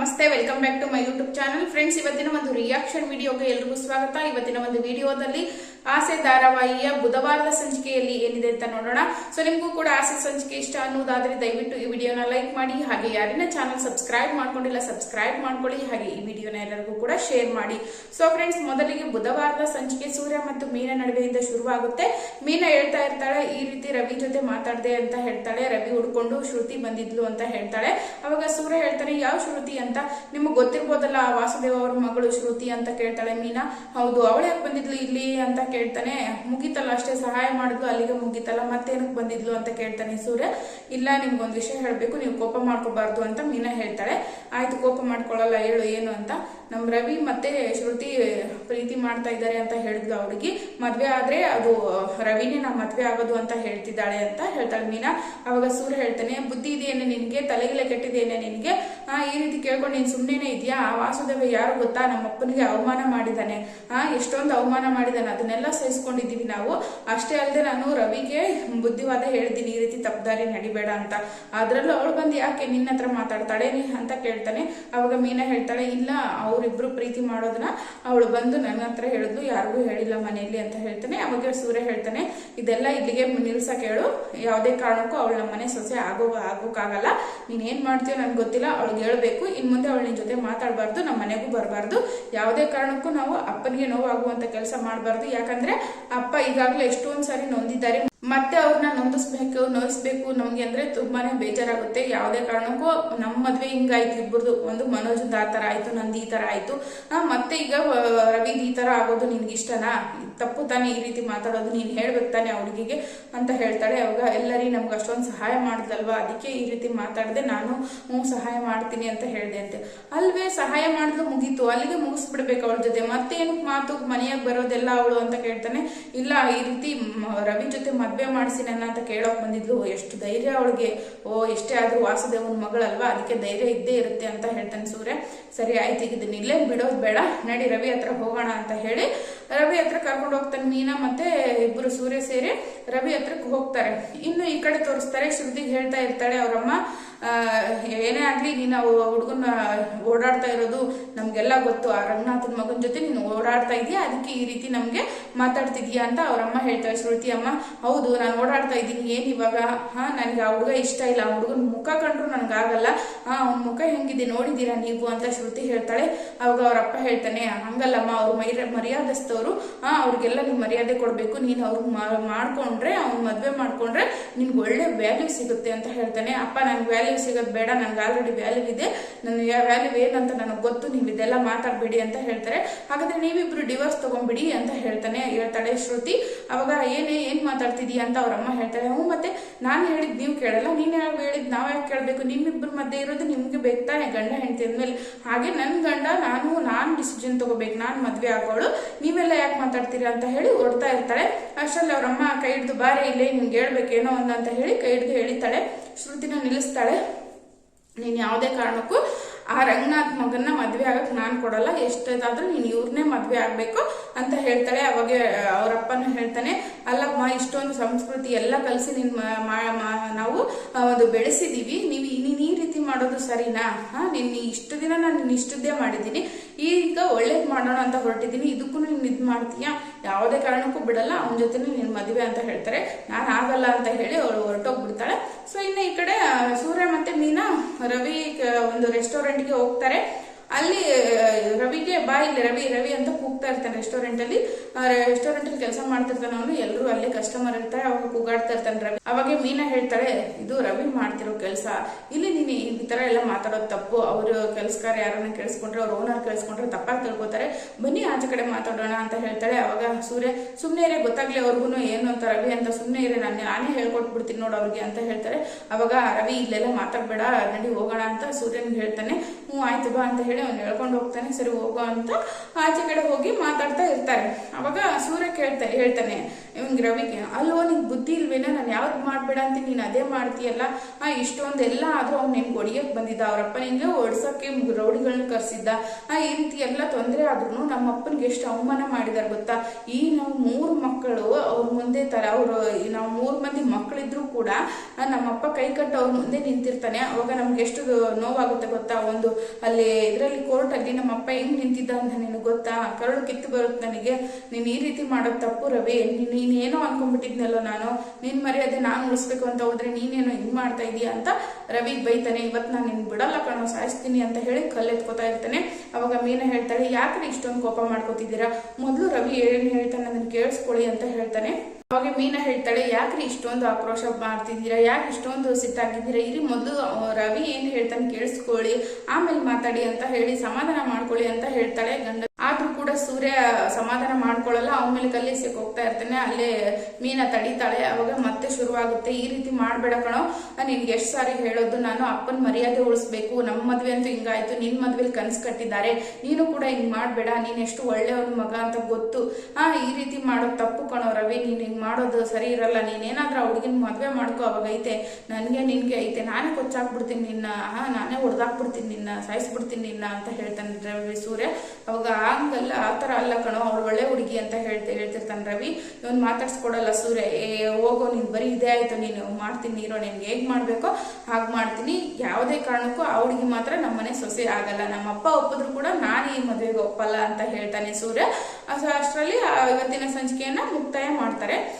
ನಮಸ್ತೆ, welcome back to my YouTube channel. Friends, ಇವತ್ತಿನ ಒಂದು ರಿಯಾಕ್ಷನ್ ವಿಡಿಯೋಗೆ ಎಲ್ರಿಗೂ ಸ್ವಾಗತ. ಇವತ್ತಿನ ಒಂದು ವಿಡಿಯೋದಲ್ಲಿ ಆಸೆ ಧಾರಾವಾಹಿಯ ಬುಧವಾರದ ಸಂಚಿಕೆಯಲ್ಲಿ ಏನಿದೆ ಅಂತ ನೋಡೋಣ. ಸೊ ನಿಮಗೂ ಕೂಡ ಆಸೆ ಸಂಚಿಕೆ ಇಷ್ಟ ಅನ್ನೋದಾದ್ರೆ ದಯವಿಟ್ಟು ಈ ವಿಡಿಯೋನ ಲೈಕ್ ಮಾಡಿ, ಹಾಗೆ ಯಾರಿನ ಚಾನಲ್ ಸಬ್ಸ್ಕ್ರೈಬ್ ಮಾಡ್ಕೊಂಡಿಲ್ಲ ಸಬ್ಸ್ಕ್ರೈಬ್ ಮಾಡ್ಕೊಳ್ಳಿ, ಹಾಗೆ ಈ ವಿಡಿಯೋನ ಎಲ್ಲರಿಗೂ ಕೂಡ ಶೇರ್ ಮಾಡಿ. ಸೊ ಫ್ರೆಂಡ್ಸ್ ಮೊದಲಿಗೆ ಬುಧವಾರದ ಸಂಚಿಕೆ ಸೂರ್ಯ ಮತ್ತು ಮೀನ ನಡುವೆಯಿಂದ ಶುರುವಾಗುತ್ತೆ. ಮೀನ ಹೇಳ್ತಾ ಇರ್ತಾಳೆ, ಈ ರೀತಿ ರವಿ ಜೊತೆ ಮಾತಾಡದೆ ಅಂತ ಹೇಳ್ತಾಳೆ, ರವಿ ಹುಡ್ಕೊಂಡು ಶ್ರುತಿ ಬಂದಿದ್ಲು ಅಂತ ಹೇಳ್ತಾಳೆ. ಅವಾಗ ಸೂರ್ಯ ಹೇಳ್ತಾನೆ, ಯಾವ ಶ್ರುತಿ ಅಂತ? ನಿಮಗೆ ಗೊತ್ತಿರ್ಬೋದಲ್ಲ, ವಾಸುದೇವ್ ಅವ್ರ ಮಗಳು ಶ್ರುತಿ ಅಂತ ಕೇಳ್ತಾಳೆ ಮೀನಾ. ಹೌದು, ಅವಳು ಯಾಕೆ ಬಂದಿದ್ಲು ಇಲ್ಲಿ? ಅಂತ ಕೇಳ್ತಾನೆ. ಮುಗೀತಲ್ಲ, ಅಷ್ಟೇ ಸಹಾಯ ಮಾಡಿದ್ಲು, ಅಲ್ಲಿಗೆ ಮುಗೀತಲ್ಲ, ಮತ್ತೇನಕ್ಕೆ ಬಂದಿದ್ಲು ಅಂತ ಕೇಳ್ತಾನೆ ಸೂರ್ಯ. ಇಲ್ಲ, ನಿಮ್ಗೊಂದು ವಿಷಯ ಹೇಳಬೇಕು, ನೀವು ಕೋಪ ಮಾಡ್ಕೋಬಾರ್ದು ಅಂತ ಮೀನಾ ಹೇಳ್ತಾಳೆ. ಆಯ್ತು, ಕೋಪ ಮಾಡ್ಕೊಳ್ಳಲ್ಲ ಹೇಳು, ಏನು ಅಂತ. ನಮ್ಮ ರವಿ ಮತ್ತೆ ಶ್ರುತಿ, ಪ್ರೀತಿ ಮಾಡ್ತಾ ಇದ್ದಾರೆ ಅಂತ ಹೇಳಿದ್ಲು ಅವಳಿಗೆ ಮದ್ವೆ ಆದ್ರೆ ಅದು, ರವಿನೇ ನಾ ಮದ್ವೆ ಆಗೋದು ಅಂತ ಹೇಳ್ತಿದ್ದಾಳೆ ಅಂತ ಹೇಳ್ತಾಳೆ ಮೀನಾ. ಅವಾಗ ಸೂರ್ಯ ಹೇಳ್ತಾನೆ, ಬುದ್ಧಿ ಇದೆಯೇನೆ ನಿನ್ಗೆ? ತಲೆಗಿಲೆ ಕೆಟ್ಟಿದೆಯೇನೆ ನಿನ್ಗೆ? ಆ, ಈ ರೀತಿ ಕೇಳ್ಕೊಂಡು ನೀನು ಸುಮ್ಮನೆ ಇದೆಯಾ? ಆ ವಾಸುದೇವ ಯಾರು ಗೊತ್ತಾ? ನಮ್ಮ ಅಪ್ಪನಿಗೆ ಅವಮಾನ ಮಾಡಿದ್ದಾನೆ ಆ, ಎಷ್ಟೊಂದು ಅವಮಾನ ಮಾಡಿದ್ದಾನೆ ಅದನ್ನೆಲ್ಲ ಸಹಿಸ್ಕೊಂಡಿದ್ದೀವಿ ನಾವು. ಅಷ್ಟೇ ಅಲ್ಲದೆ ನಾನು ರವಿಗೆ ಬುದ್ಧಿವಾದ ಹೇಳ್ತೀನಿ, ಈ ರೀತಿ ತಪ್ಪದಾರಿ ನಡಿಬೇಡ ಅಂತ. ಅದರಲ್ಲೂ ಅವಳು ಬಂದು ಯಾಕೆ ನಿನ್ನ ಹತ್ರ ಮಾತಾಡ್ತಾಳೆ ಅಂತ ಕೇಳ್ತಾನೆ. ಅವಾಗ ಮೀನಾ ಹೇಳ್ತಾಳೆ, ಇಲ್ಲ, ಅವರಿಬ್ರು ಪ್ರೀತಿ ಮಾಡೋದನ್ನ ಅವಳು ಬಂದು ನನ್ನ ಹತ್ರ ಹೇಳಿದ್ಲು, ಯಾರಿಗೂ ಹೇಳಿಲ್ಲ ಮನೆಯಲ್ಲಿ ಅಂತ ಹೇಳ್ತಾನೆ. ಅವಾಗ ಸೂರ್ಯ ಹೇಳ್ತಾನೆ, ಇದೆಲ್ಲ ಇಲ್ಲಿಗೆ ನಿಲ್ಸಕ್ಕೆ ಹೇಳು ಯಾವುದೇ ಕಾರಣಕ್ಕೂ ಅವಳು ಮನೆ ಸೊಸೆ ಆಗೋ ಆಗೋಕ್ಕಾಗಲ್ಲ. ನೀನ್ ಏನ್ ಮಾಡ್ತೀಯೋ ನನ್ಗೆ ಗೊತ್ತಿಲ್ಲ. ಅವಳಿಗೆ ಹೇಳ್ಬೇಕು. ಇನ್ನು ಮುಂದೆ ಅವಳ ನಿನ್ ಜೊತೆ ಮಾತಾಡಬಾರ್ದು ನಮ್ಮ ಮನೆಗೂ ಬರಬಾರ್ದು. ಯಾವುದೇ ಕಾರಣಕ್ಕೂ ನಾವು ಅಪ್ಪನಿಗೆ ನೋವಾಗುವಂತ ಕೆಲಸ ಮಾಡಬಾರ್ದು. ಯಾಕಂದ್ರೆ ಅಪ್ಪ ಈಗಾಗಲೇ ಎಷ್ಟೊಂದು ಸಾರಿ ನೊಂದಿದ್ದಾರೆ. ಮತ್ತೆ ಅವ್ರನ್ನ ನೊಂದಿಸ್ಬೇಕು, ನೋಯಿಸ್ಬೇಕು ನಮ್ಗೆ ಅಂದ್ರೆ ತುಂಬಾನೇ ಬೇಜಾರಾಗುತ್ತೆ. ಯಾವುದೇ ಕಾರಣಕ್ಕೂ ನಮ್ಮ ಮದ್ವೆ ಹಿಂಗಾಯ್ತು ಇಬ್ಬರದು ಒಂದು ಮನೋಜ್ ಆ ತರ ಆಯ್ತು, ನಂದು ಈ ತರ ಆಯ್ತು. ಮತ್ತೆ ಈಗ ರವಿ ಈ ತರ ಆಗೋದು ನಿನ್ಗೆ ಇಷ್ಟನಾ? ತಪ್ಪು ತಾನೇ ಈ ರೀತಿ ಮಾತಾಡೋದು, ನೀನ್ ಹೇಳ್ಬೇಕು ತಾನೆ ಅವಳಿಗೆ ಅಂತ ಹೇಳ್ತಾಳೆ. ಅವಾಗ ಎಲ್ಲರಿ, ನಮ್ಗೆ ಅಷ್ಟೊಂದು ಸಹಾಯ ಮಾಡಿದ್ಲಲ್ವಾ? ಅದಕ್ಕೆ ಈ ರೀತಿ ಮಾತಾಡದೆ ನಾನು, ಹ್ಞೂ, ಸಹಾಯ ಮಾಡ್ತೀನಿ ಅಂತ ಹೇಳ್ದೆ ಅಂತೆ. ಅಲ್ವೇ, ಸಹಾಯ ಮಾಡಿದ್ಲು ಮುಗೀತು. ಅಲ್ಲಿಗೆ ಮುಗಿಸ್ಬಿಡ್ಬೇಕು ಅವಳ ಜೊತೆ. ಮತ್ತೆ ಏನಕ್ಕೆ ಮಾತು? ಮನೆಯಾಗ ಬರೋದೆಲ್ಲ ಅವಳು ಅಂತ ಕೇಳ್ತಾನೆ. ಇಲ್ಲ, ಈ ರೀತಿ ರವಿ ಜೊತೆ ಮದ್ವೆ ಮಾಡಿಸಿ ನನ್ನ ಅಂತ ಕೇಳೋಕ್ ಬಂದಿದ್ಲು, ಎಷ್ಟು ಧೈರ್ಯ ಅವಳಿಗೆ. ಓ, ಎಷ್ಟೇ ಆದ್ರೂ ವಾಸುದೇವನ ಮಗಳಲ್ವಾ? ಅದಕ್ಕೆ ಧೈರ್ಯ ಇದ್ದೇ ಇರುತ್ತೆ ಅಂತ ಹೇಳ್ತಾನೆ ಸೂರ್ಯ. ಸರಿ, ಆಯ್ತು, ಈಗ ಇದನ್ನ ಇಲ್ಲೇ ಬಿಡೋದು ಬೇಡ. ನಡಿ, ರವಿ ಹತ್ರ ಹೋಗೋಣ ಅಂತ ಹೇಳಿ ರವಿ ಹತ್ರ ಕರ್ಕೊಂಡು ಹೋಗ್ತಾನೆ ಮೀನಾ ಮತ್ತೆ ಇಬ್ಬರು ಸೂರ್ಯ ಸೇರಿ ರವಿ ಹತ್ರಕ್ಕೆ ಹೋಗ್ತಾರೆ. ಇನ್ನು ಈ ಕಡೆ ತೋರಿಸ್ತಾರೆ, ಶ್ರುತಿಗೆ ಹೇಳ್ತಾ ಇರ್ತಾಳೆ, ಅವರಮ್ಮ ಏನೇ ಆಗಲಿ, ನೀನು ಹುಡುಗನ ಓಡಾಡ್ತಾ ಇರೋದು ನಮಗೆಲ್ಲ ಗೊತ್ತು. ಆ ರಂಗನಾಥನ ಮಗನ ಜೊತೆ ನೀನು ಓಡಾಡ್ತಾ ಇದೀಯಾ? ಅದಕ್ಕೆ ಈ ರೀತಿ ನಮಗೆ ಮಾತಾಡ್ತಿದ್ಯಾ? ಅಂತ ಅವರಮ್ಮ ಹೇಳ್ತಾಳೆ. ಶ್ರುತಿ ಅಮ್ಮ, ಹೌದು, ನಾನು ಓಡಾಡ್ತಾ ಇದ್ದೀನಿ. ಏನ್ ಇವಾಗ? ಹಾ, ನನಗೆ ಆ ಹುಡುಗ ಇಷ್ಟ ಇಲ್ಲ. ಆ ಹುಡುಗನ ಮುಖ ಕಂಡ್ರು ನನಗಾಗಲ್ಲ ಹಾ, ಅವ್ನ ಮುಖ ಹೆಂಗಿದೆ ನೋಡಿದೀರಾ ನೀವು? ಅಂತ ಶ್ರುತಿ ಹೇಳ್ತಾಳೆ. ಅವಾಗ ಅವರಪ್ಪ ಹೇಳ್ತಾನೆ, ಹಂಗಲ್ಲಮ್ಮ, ಅವ್ರು ಮೈ ಮರ್ಯಾದಸ್ತವ್ರು ಹಾ, ಅವ್ರಿಗೆಲ್ಲ ನೀವು ಮರ್ಯಾದೆ ಕೊಡ್ಬೇಕು, ನೀನು ಅವ್ರಿಗೆ ಮಾಡ್ಕೊಂಡ್ರೆ, ಅವ್ನ್ ಮದ್ವೆ ಮಾಡ್ಕೊಂಡ್ರೆ ನಿನ್ಗೆ ಒಳ್ಳೆ ವ್ಯಾಲ್ಯೂ ಸಿಗುತ್ತೆ ಅಂತ ಹೇಳ್ತಾನೆ. ಅಪ್ಪ ನನ್ಗೆ ವ್ಯಾಲ್ಯೂ ಸಿಗೋದು ಬೇಡ ನನ್ಗೆ ಆಲ್ರೆಡಿ ವ್ಯಾಲ್ಯೂ ಇದೆ. ನನ್ನ ವ್ಯಾಲ್ಯೂ ಏನಂತ ನನಗೆ ಗೊತ್ತು, ನೀವು ಇದೆಲ್ಲ ಮಾತಾಡ್ಬೇಡಿ ಅಂತ ಹೇಳ್ತಾರೆ. ಹಾಗಾದ್ರೆ ನೀವಿಬ್ರು ಡಿವೋರ್ಸ್ ತಗೊಂಡ್ಬಿಡಿ ಅಂತ ಹೇಳ್ತಾನೆ ಹೇಳ್ತಾಳೆ ಶ್ರುತಿ. ಅವಾಗ ಏನೇ, ಏನ್ ಮಾತಾಡ್ತಿದೀಯ ಅಂತ ಅವ್ರ ಅಮ್ಮ ಹೇಳ್ತಾಳೆ ಹ್ಞೂ, ಮತ್ತೆ ನಾನು ಹೇಳಿದ್ ನೀವು ಕೇಳಲ್ಲ, ನೀನ್ ನಾವ್ ಯಾಕೆ ಕೇಳಬೇಕು? ನಿಮ್ಮಿಬ್ಬರ ಮಧ್ಯೆ ಇರೋದು ನಿಮಗೆ ಬೇಕು ಗಂಡ ಹೆಂಡತಿ ಅಂದ್ಮೇಲೆ. ಹಾಗೆ ನನ್ನ ಗಂಡ, ನಾನು, ನಾನ್ ಡಿಸಿಷನ್ ತಗೋಬೇಕು. ನಾನು ಮದುವೆ ಆಗೋಳು. ನೀವೆಲ್ಲ ಯಾಕೆ ಮಾತಾಡ್ತೀರಾ ಅಂತ ಹೇಳಿ ಹೊಡ್ತಾ ಇರ್ತಾಳೆ ಅಷ್ಟರಲ್ಲಿ ಅವ್ರಮ್ಮ ಕೈ ಹಿಡ್ದು, ಬಾರಿ, ಇಲ್ಲೇ ನಿಮ್ಗೆ ಹೇಳ್ಬೇಕೇನೋ ಒಂದು ಅಂತ ಹೇಳಿ ಕೈ ಹಿಡ್ದು ಹೇಳಿತಾಳೆ ಶ್ರುತಿನ ನಿಲ್ಲಿಸ್ತಾಳೆ. ನೀನು ಯಾವುದೇ ಕಾರಣಕ್ಕೂ ಆ ರಂಗನಾಥ್ ಮಗನ್ನ ಮದ್ವೆ ಆಗಕ್ ನಾನು ಕೊಡಲ್ಲ ಎಷ್ಟಾದ್ರೂ ನೀನು ಇವ್ರನ್ನೇ ಮದ್ವೆ ಆಗ್ಬೇಕು ಅಂತ ಹೇಳ್ತಾಳೆ, ಅವಾಗ ಅವರಪ್ಪನ ಹೇಳ್ತಾನೆ, ಅಲ್ಲಮ್ಮ, ಇಷ್ಟೊಂದು ಸಂಸ್ಕೃತಿ ಎಲ್ಲ ಕಲಿಸಿ ನಿನ್ ನಾವು ಒಂದು ಬೆಳೆಸಿದೀವಿ, ನೀವು ನೀನು ಈ ರೀತಿ ಮಾಡೋದು ಸರಿನಾ? ಹಾ ನಿನ್ನ ಇಷ್ಟು ದಿನ ನಾನು ನಿನ್ನ ಇಷ್ಟದ್ದೇ ಮಾಡಿದ್ದೀನಿ. ಒಳ್ಳೇದ್ ಮಾಡೋಣ ಅಂತ ಹೊರಟಿದ್ದೀನಿ. ಇದಕ್ಕೂ ನೀನು ಇದು ಮಾಡ್ತೀಯಾ? ಯಾವುದೇ ಕಾರಣಕ್ಕೂ ಬಿಡಲ್ಲ. ಅವನ ಜೊತೆ ನೀನು ಮದುವೆ ಅಂತ ಹೇಳ್ತಾರೆ. ನಾನು ಆಗಲ್ಲ ಅಂತ ಹೇಳಿ ಅವಳು ಹೊರಟೋಗ್ಬಿಡ್ತಾಳೆ. ಸೊ ಇನ್ನು ಈ ಕಡೆ ಸೂರ್ಯ ಮತ್ತೆ ಮೀನಾ ರವಿ ಒಂದು ರೆಸ್ಟೋರೆಂಟ್ಗೆ ಹೋಗ್ತಾರೆ. ಅಲ್ಲಿ ರವಿಗೆ ಬಾ, ಇಲ್ಲಿ ರವಿ ರವಿ ಅಂತ ಕೂಗ್ತಾ ಇರ್ತಾನೆ ರೆಸ್ಟೋರೆಂಟ್ ಅಲ್ಲಿ. ರೆಸ್ಟೋರೆಂಟ್ ಅಲ್ಲಿ ಕೆಲಸ ಮಾಡ್ತಿರ್ತಾನೆ ಅವನು. ಎಲ್ಲರೂ ಅಲ್ಲಿ ಕಸ್ಟಮರ್ ಇರ್ತಾರೆ, ಅವಾಗ ಕೂಗಾಡ್ತಾ ಇರ್ತಾನೆ ರವಿ. ಅವಾಗ ಮೀನಾ ಹೇಳ್ತಾಳೆ, ಇದು ರವಿ ಮಾಡ್ತಿರೋ ಕೆಲಸ. ಇಲ್ಲಿ ನೀನು ಈ ತರ ಎಲ್ಲ ಮಾತಾಡೋದು ತಪ್ಪು. ಅವರು ಕೆಲಸಕಾರ ಯಾರನ್ನ ಕೇಳಿಸ್ಕೊಂಡ್ರೆ, ಅವ್ರ ಓನರ್ ಕೇಳಿಸ್ಕೊಂಡ್ರೆ ತಪ್ಪಾಗಿ ತಿಳ್ಕೊತಾರೆ. ಬನ್ನಿ ಆಚೆ ಕಡೆ ಮಾತಾಡೋಣ ಅಂತ ಹೇಳ್ತಾಳೆ. ಅವಾಗ ಸೂರ್ಯ ಸುಮ್ಮನೆ ಇರೇ, ಗೊತ್ತಾಗ್ಲಿ ಅವ್ರಿಗೂ ಏನು ಅಂತ ರವಿ ಅಂತ. ಸುಮ್ಮನೆ ಇರೇ, ನಾನು ನಾನೇ ಹೇಳ್ಕೊಟ್ಬಿಡ್ತೀನಿ ನೋಡು ಅವ್ರಿಗೆ ಅಂತ ಹೇಳ್ತಾರೆ. ಅವಾಗ ರವಿ ಇಲ್ಲೆಲ್ಲ ಮಾತಾಡ್ಬೇಡ, ನಡಿ ಹೋಗೋಣ ಅಂತ ಸೂರ್ಯನ್ ಹೇಳ್ತಾನೆ. ಹ್ಞೂ, ಆಯ್ತು ಬಾ ಅಂತ ಹೇಳಿ ಹೇಳಿ ಅವ್ನು ಹೇಳ್ಕೊಂಡು ಹೋಗ್ತಾನೆ, ಸರಿ ಹೋಗೋ ಅಂತ ಆಚೆ ಕಡೆ ಹೋಗಿ ಮಾತಾಡ್ತಾ ಇರ್ತಾರೆ. ಅವಾಗ ಸೂರ್ಯ ಕೇಳ್ತಾ ಹೇಳ್ತಾನೆ ಇವ್ನಿಗೆ ರವಿಗೆ ಅಲ್ಲೋ, ನಿಂಗೆ ಬುದ್ಧಿ ಇಲ್ವೇನ? ನಾನು ಯಾವ್ದು ಮಾಡ್ಬೇಡ ಅಂತ ನೀನು ಅದೇ ಮಾಡ್ತೀಯಲ್ಲ? ಆ ಇಷ್ಟೊಂದು ಎಲ್ಲ ಆದರೂ ಅವ್ನು ನಿನ್ಗೆ ಒಡಿಯೋಕೆ ಬಂದಿದ್ದ. ಅವರಪ್ಪ ನಿನ್ಗೆ ಓಡ್ಸಕ್ಕೆ ರೌಡಿಗಳನ್ನ ಕರೆಸಿದ್ದ. ಆ ಈ ರೀತಿ ಎಲ್ಲ ತೊಂದರೆ ಆದ್ರೂ ನಮ್ಮ ಅಪ್ಪನಿಗೆ ಎಷ್ಟು ಅವಮಾನ ಮಾಡಿದಾರೆ ಗೊತ್ತಾ? ಈ ನಾವು ಮೂರು ಮಕ್ಕಳು, ಅವ್ರ ಮುಂದೆ ತರ, ಅವರು ನಾವು ಮೂರು ಮಂದಿ ಮಕ್ಕಳಿದ್ರು ಕೂಡ ನಮ್ಮ ಅಪ್ಪ ಕೈ ಕಟ್ಟು ಅವ್ರ ಮುಂದೆ ನಿಂತಿರ್ತಾನೆ. ಅವಾಗ ನಮ್ಗೆ ಎಷ್ಟು ನೋವಾಗುತ್ತೆ ಗೊತ್ತಾ? ಒಂದು, ಅಲ್ಲಿ, ಇದರಲ್ಲಿ ಕೋರ್ಟಲ್ಲಿ ನಮ್ಮ ಅಪ್ಪ ಹೆಂಗ್ ನಿಂತಿದ್ದ ಅಂತ ನಿನಗೆ ಗೊತ್ತಾ? ಕರಳು ಕಿತ್ತು ಬರುತ್ತೆ ನನಗೆ. ನೀನು ಈ ರೀತಿ ಮಾಡೋದು ತಪ್ಪು ರವಿ. ನೀನ್ ನೀನೇನೋ ಅನ್ಕೊಂಡ್ಬಿಟ್ಟಿದ್ನಲ್ಲ ನಾನು, ನಿನ್ ಮರ್ಯಾದೆ ನಾನು ಉಳಿಸ್ಬೇಕು ಅಂತ ಹೋದ್ರೆ ನೀನೇನೋ ಹಿಂಗ್ ಮಾಡ್ತಾ ಇದೀಯ ಅಂತ ರವಿ ಬೈತಾನೆ ಇವತ್ತು ನಾನು ನಿನ್ ಬಿಡಲ್ಲ ಕಣೋ, ಸಾಯಿಸ್ತೀನಿ ಅಂತ ಹೇಳಿ ಕಲ್ಲೆತ್ಕೋತಾ ಇರ್ತಾನೆ. ಅವಾಗ ಮೀನಾ ಹೇಳ್ತಾಳೆ, ಯಾಕ್ರಿ ಇಷ್ಟೊಂದು ಕೋಪ ಮಾಡ್ಕೋತಿದ್ದೀರಾ? ಮೊದಲು ರವಿ ಏನ್ ಹೇಳ್ತಾನೆ ಅದನ್ನ ಕೇಳಿಸ್ಕೊಳ್ಳಿ ಅಂತ ಹೇಳ್ತಾನೆ. ಅವಾಗ ಮೀನಾ ಹೇಳ್ತಾಳೆ, ಯಾಕ್ರಿ ಇಷ್ಟೊಂದು ಆಕ್ರೋಶ ಮಾಡ್ತಿದ್ದೀರಾ? ಯಾಕೆ ಇಷ್ಟೊಂದು ಸಿಟ್ಟಾಗಿದ್ದೀರಾ? ಇರಿ, ಮೊದಲು ರವಿ ಏನ್ ಹೇಳ್ತಾನೆ ಕೇಳಿಸ್ಕೊಳ್ಳಿ, ಆಮೇಲೆ ಮಾತಾಡಿ ಅಂತ ಹೇಳಿ ಸಮಾಧಾನ ಮಾಡ್ಕೊಳ್ಳಿ ಅಂತ ಹೇಳ್ತಾಳೆ ಗಂಡ ಸೂರ್ಯ ಸಮಾಧಾನ ಮಾಡ್ಕೊಳ್ಳಲ್ಲ ಅವನ ಮೇಲೆ ಕಲ್ಲಿಸಕ್ಕೆ ಹೋಗ್ತಾ ಇರ್ತಾನೆ, ಅಲ್ಲೇ ಮೀನ ತಡಿತಾಳೆ, ಅವಾಗ ಮತ್ತೆ ಶುರುವಾಗುತ್ತೆ. ಈ ರೀತಿ ಮಾಡ್ಬೇಡ ಕಣೋ. ನಿನ್ಗೆ ಎಷ್ಟು ಸಾರಿ ಹೇಳೋದು, ನಾನು ಅಪ್ಪನ ಮರ್ಯಾದೆ ಉಳಿಸ್ಬೇಕು. ನಮ್ಮ ಮದುವೆ ಅಂತೂ ಹಿಂಗಾಯ್ತು, ನಿನ್ ಮದ್ವೆಲಿ ಕನ್ಸ್ ಕಟ್ಟಿದ್ದಾರೆ. ನೀನು ಕೂಡ ಹಿಂಗ್ ಮಾಡ್ಬೇಡ, ನೀನ್ ಎಷ್ಟು ಒಳ್ಳೆಯವನ ಮಗ ಅಂತ ಗೊತ್ತು. ಆ ಈ ರೀತಿ ಮಾಡೋದು ತಪ್ಪು ಕಣೋ ರವಿ, ನೀನ್ ಹಿಂಗ್ ಮಾಡೋದು ಸರಿ ಇರಲ್ಲ. ನೀನೇನಾದ್ರೂ ಹುಡುಗಿನ ಮದ್ವೆ ಮಾಡ್ಕೋ, ಅವಾಗ ಐತೆ. ನನ್ಗೆ ನಿನ್ಗೆ ಐತೆ. ನಾನೇ ಕೊಚ್ಚಾಕ್ಬಿಡ್ತೀನಿ ನಿನ್ನ, ಹಾ, ನಾನೇ ಹೊಡೆದಾಕ್ಬಿಡ್ತೀನಿ ನಿನ್ನ, ಸಾಯಿಸ್ಬಿಡ್ತೀನಿ ನಿನ್ನ ಅಂತ ಹೇಳ್ತಾನೆ ರವಿ ಸೂರ್ಯ. ಅವಾಗ ಹಂಗಲ್ಲ, ಆ ಥರ ಅಲ್ಲ ಕಣೋ, ಅವಳು ಒಳ್ಳೆ ಹುಡುಗಿ ಅಂತ ಹೇಳ್ತಾ, ಹೇಳ್ತಿರ್ತಾನೆ ರವಿ. ಇವನು ಮಾತಾಡ್ಸ್ಕೊಡಲ್ಲ ಸೂರ್ಯ, ಏ, ಹೋಗೋ, ನೀನು ಬರೀ ಇದೇ ಆಯಿತು, ನೀನು ಮಾಡ್ತೀನಿ ನೀರೋ ನಿನ್ಗೆ ಹೇಗೆ ಮಾಡಬೇಕೋ ಹಾಗೆ ಮಾಡ್ತೀನಿ. ಯಾವುದೇ ಕಾರಣಕ್ಕೂ ಆ ಹುಡುಗಿ ಮಾತ್ರ ನಮ್ಮನೆ ಸೊಸೆ ಆಗಲ್ಲ. ನಮ್ಮಪ್ಪ ಒಪ್ಪಿದ್ರು ಕೂಡ ನಾನು ಈ ಮದುವೆಗೆ ಒಪ್ಪಲ್ಲ ಅಂತ ಹೇಳ್ತಾನೆ ಸೂರ್ಯ. ಅಷ್ಟರಲ್ಲಿ ಇವತ್ತಿನ ಸಂಚಿಕೆಯನ್ನು ಮುಕ್ತಾಯ ಮಾಡ್ತಾರೆ.